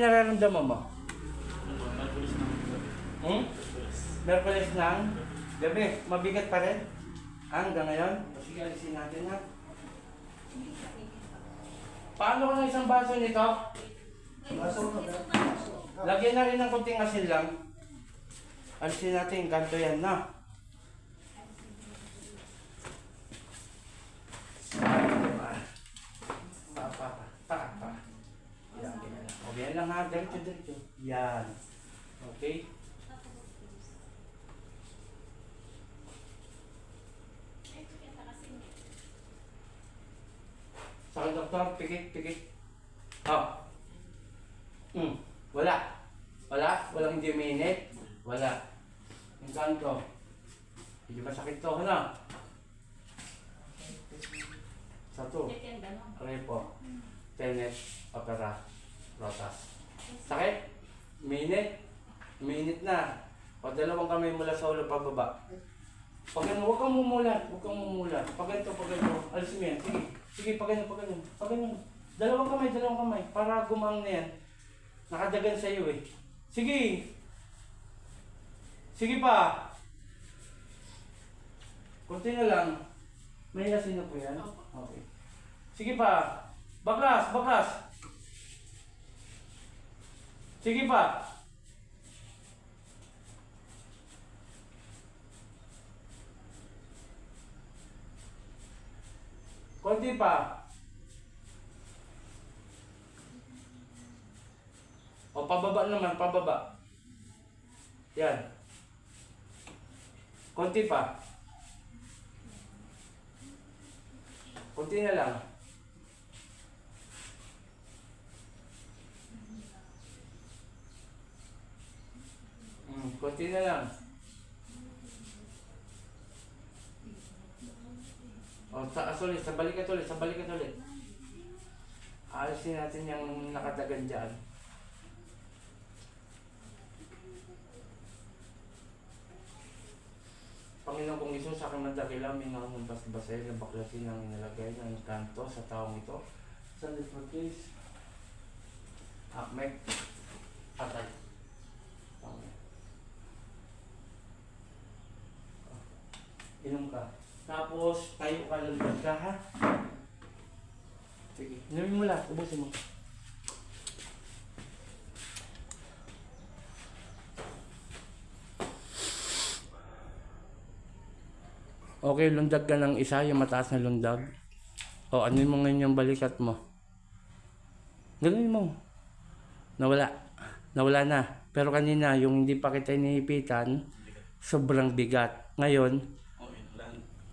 nararamdaman mo? Hmm? Merkulis ng gabi. Mabigat pa rin? Hanggang ngayon? Sige, alisin natin ha. Paano ko ng isang baso nito? Lagyan na rin ng kunting asin lang. Alisin natin, kanto yan na. Pa, pa, pa, pa, pa. Yan, ganyan lang. Ha, diretso, diretso. Yan. Okay? Sa doktor, pikit, pikit. Oh. Hmm. Wala. Wala? Walang hindi minute? Wala. Yung kanto. Hindi masakit to, ano? Sa to. Aray po. Tenet, opera, rotas. Sakit? Minute? Minute na. O dalawang kamay mula sa ulo pababa. Pag ano, huwag kang mumulat. Huwag kang mumulat. Pag ganito, pag ganito. Alisin mo yan. Sige. Sige, pag ganito, pag ganito. Pag ganito. Dalawang kamay, dalawang kamay. Para gumang na yan. Nakadagan sa iyo eh. Sige. Sige pa. Kunti na lang. May asin na po yan? Okay. Sige pa. Baklas, baklas. Sige pa. Konti pa. O pababa naman, pababa. Yan. Konti pa. Konti na lang. Konti na lang. O, taas ulit, sa balikat ulit, sa balikat ulit. Alisin natin yung nakadagan dyan. Panginoon kong Isus, sa aking mandakila, minahon ng bas-basay ng baklasin ang inalagay ng kanto sa taong ito. Sa little case, Akmek, Inom ka. Tapos, tayo ka lang ka, ha? Sige, inumin mo lahat, ubusin mo. Okay, lundag ka ng isa, yung mataas na lundag. O, ano mo ngayon yung balikat mo? Gano'n mo. Nawala. Nawala na. Pero kanina, yung hindi pa kita iniipitan, sobrang bigat. Ngayon,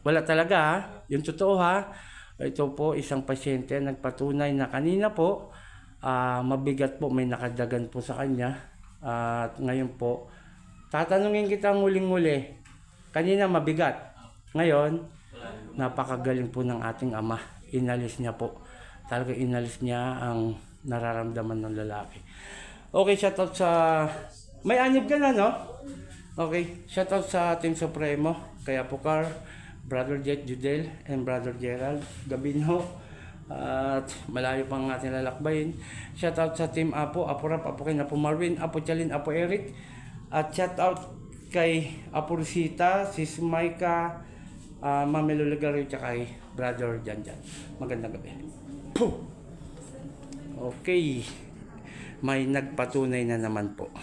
wala talaga. Yung totoo ha. Ito po, isang pasyente nagpatunay na kanina po, ah, mabigat po, may nakadagan po sa kanya. At ngayon po, tatanungin kita nguling-nguli. Kanina mabigat. Ngayon, napakagaling po ng ating ama. Inalis niya po. Talaga inalis niya ang nararamdaman ng lalaki. Okay, shoutout sa... May anib ka na, no? Okay, shoutout sa Team Supremo, kaya Pukar, Brother Jet Judel, and Brother Gerald Gabino. At malayo pang ating lalakbayin. Shoutout sa Team Apo, Apo Rap, Apo Ken, Apo Marvin, Apo Chalin, Apo Eric. At shoutout kay Apo Rosita, Sis Maika, uh, Mami Lulagario, tsaka kay Brother Janjan. Magandang gabi. Puh! Okay. May nagpatunay na naman po.